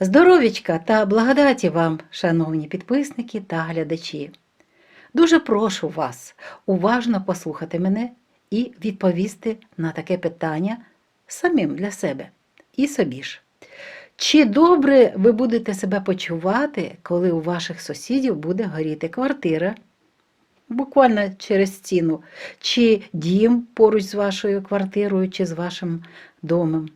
Здоровічка та благодаті вам, шановні підписники та глядачі. Дуже прошу вас уважно послухати мене і відповісти на таке питання самим для себе і собі ж. Чи добре ви будете себе почувати, коли у ваших сусідів буде горіти квартира? Буквально через стіну, чи дім поруч з вашою квартирою, чи з вашим домом?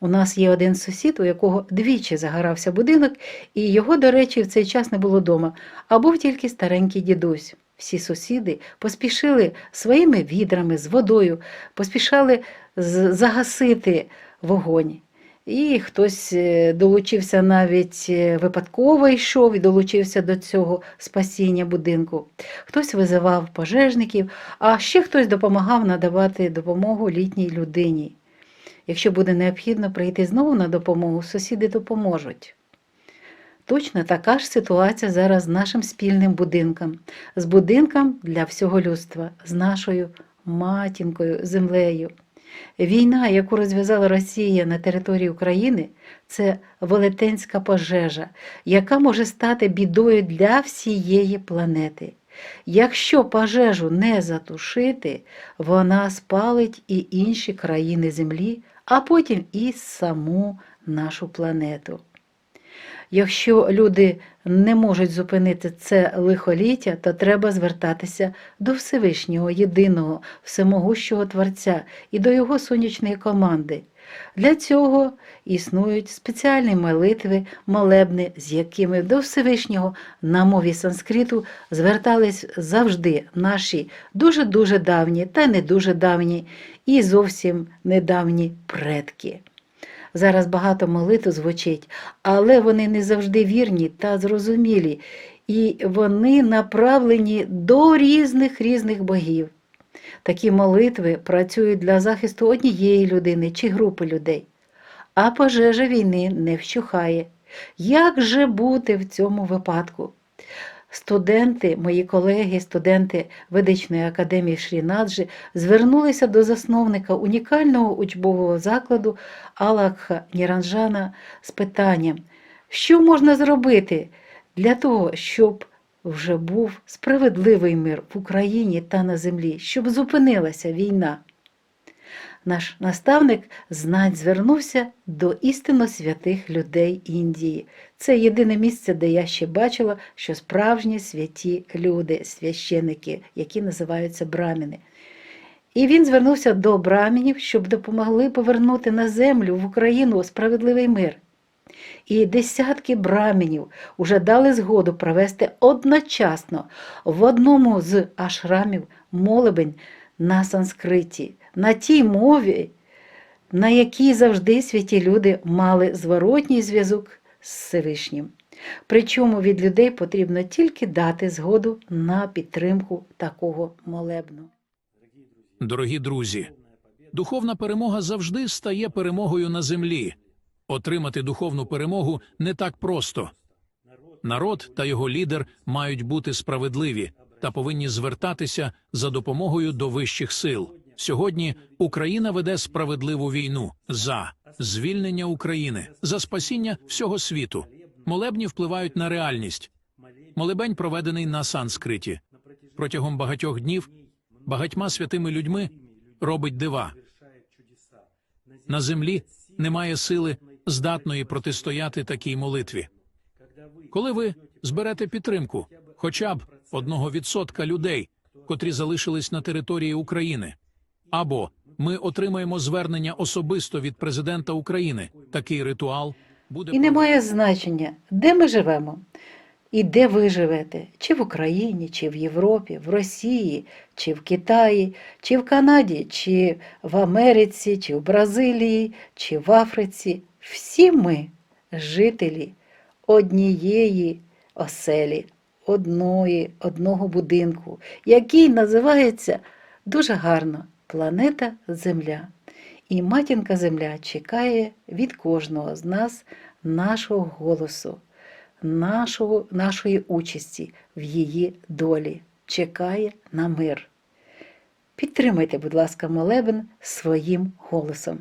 У нас є один сусід, у якого двічі загорався будинок, і його, до речі, в цей час не було дома, а був тільки старенький дідусь. Всі сусіди поспішили своїми відрами з водою, поспішали загасити вогонь. І хтось е, долучився навіть е, випадково йшов і долучився до цього спасіння будинку. Хтось визивав пожежників, а ще хтось допомагав надавати допомогу літній людині. Якщо буде необхідно прийти знову на допомогу, сусіди допоможуть. Точно така ж ситуація зараз з нашим спільним будинком, з будинком для всього людства, з нашою матінкою, землею. Війна, яку розв'язала Росія на території України, це велетенська пожежа, яка може стати бідою для всієї планети. Якщо пожежу не затушити, вона спалить і інші країни Землі, а потім і саму нашу планету. Якщо люди не можуть зупинити це лихоліття, то треба звертатися до Всевишнього, єдиного, всемогущого Творця і до його сонячної команди. Для цього існують спеціальні молитви, молебни, з якими до Всевишнього на мові санскриту звертались завжди наші дуже-дуже давні та не дуже давні і зовсім недавні предки. Зараз багато молитв звучить, але вони не завжди вірні та зрозумілі, і вони направлені до різних різних богів. Такі молитви працюють для захисту однієї людини чи групи людей. А пожежа війни не вщухає. Як же бути в цьому випадку? Студенти, мої колеги, студенти Ведичної академії Шрінаджі звернулися до засновника унікального учбового закладу Алакха Ніранжана з питанням, що можна зробити для того, щоб вже був справедливий мир в Україні та на землі, щоб зупинилася війна. Наш наставник знать звернувся до істинно святих людей Індії. Це єдине місце, де я ще бачила, що справжні святі люди, священики, які називаються браміни. І він звернувся до брамінів, щоб допомогли повернути на землю в Україну справедливий мир. І десятки брамінів уже дали згоду провести одночасно в одному з ашрамів молебень на санскриті, на тій мові, на якій завжди святі люди мали зворотній зв'язок з Всевишнім. Причому від людей потрібно тільки дати згоду на підтримку такого молебну. Дорогі друзі, духовна перемога завжди стає перемогою на землі. Отримати духовну перемогу не так просто. Народ та його лідер мають бути справедливі та повинні звертатися за допомогою до вищих сил. Сьогодні Україна веде справедливу війну за звільнення України, за спасіння всього світу. Молебні впливають на реальність. Молебень проведений на санскриті. Протягом багатьох днів багатьма святими людьми робить дива. На землі немає сили, здатної протистояти такій молитві. Коли ви зберете підтримку хоча б одного відсотка людей, котрі залишились на території України, або ми отримаємо звернення особисто від президента України, такий ритуал буде І не має значення, де ми живемо і де ви живете, чи в Україні, чи в Європі, в Росії, чи в Китаї, чи в Канаді, чи в Америці, чи в Бразилії, чи в Африці. Всі ми жителі однієї оселі, одної, одного будинку, який називається дуже гарно планета Земля. І матінка Земля чекає від кожного з нас нашого голосу, нашого, нашої участі в її долі, чекає на мир. Підтримайте, будь ласка, молебен своїм голосом.